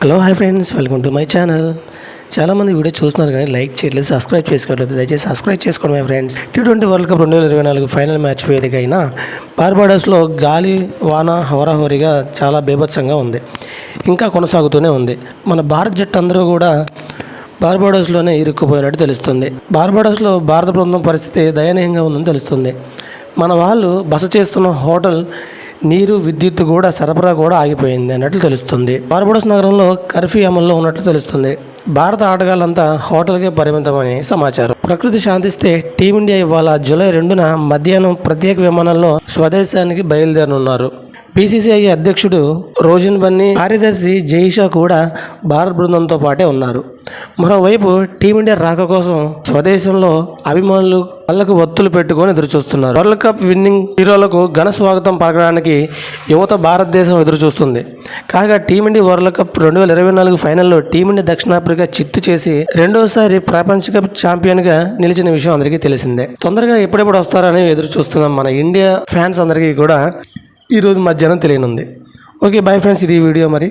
Hello hi friends welcome to my channel. చాలామంది video చూస్తున్నారు కానీ లైక్ చేయట్లేదు సబ్స్క్రైబ్ చేసుకోవట్లేదు. దయచేసి సబ్స్క్రైబ్ చేసుకోండి my friends. T twenty world cup రెండు వేల ఇరవై నాలుగు ఫైనల్ మ్యాచ్ వేదిక బార్బాడోస్లో గాలి వాన హోరాహోరీగా చాలా బీభత్సంగా ఉంది. ఇంకా కొనసాగుతూనే ఉంది. మన భారత్ జట్టు అందరూ కూడా బార్బాడోస్లోనే ఇరుక్కుపోయినట్టు తెలుస్తుంది. బార్బాడోస్లో భారత బృందం పరిస్థితి దయనీయంగా ఉందని తెలుస్తుంది. మన వాళ్ళు బస చేస్తున్న హోటల్ నీరు విద్యుత్ కూడా సరఫరా కూడా ఆగిపోయింది అన్నట్లు తెలుస్తుంది. బార్బడోస్ నగరంలో కర్ఫ్యూ అమల్లో ఉన్నట్లు తెలుస్తుంది. భారత ఆటగాళ్ళంతా హోటల్కే పరిమితమని సమాచారం. ప్రకృతి శాంతిస్తే టీమిండియా ఇవాళ జూలై రెండున మధ్యాహ్నం ప్రత్యేక విమానంలో స్వదేశానికి బయలుదేరనున్నారు. బీసీసీఐ అధ్యక్షుడు రోజన్ బన్నీ కార్యదర్శి జైషా కూడా భారత బృందంతో పాటే ఉన్నారు. మరోవైపు టీమిండియా రాక కోసం స్వదేశంలో అభిమానులు కళ్ళకు ఒత్తులు పెట్టుకొని ఎదురుచూస్తున్నారు. వరల్డ్ కప్ విన్నింగ్ హీరోలకు ఘన స్వాగతం పలకడానికి యువత భారతదేశం ఎదురుచూస్తుంది. కాగా టీమిండియా వరల్డ్ కప్ రెండు వేల ఇరవై నాలుగు ఫైనల్లో టీమిండియా దక్షిణాఫ్రికా చిత్తు చేసి రెండోసారి ప్రపంచ కప్ ఛాంపియన్గా నిలిచిన విషయం అందరికీ తెలిసిందే. తొందరగా ఎప్పుడెప్పుడు వస్తారని ఎదురు చూస్తున్నాం మన ఇండియా ఫ్యాన్స్ అందరికీ కూడా ఈరోజు మధ్యాహ్నం తెలియనుంది. ఓకే బాయ్ ఫ్రెండ్స్ ఇది వీడియో మరి.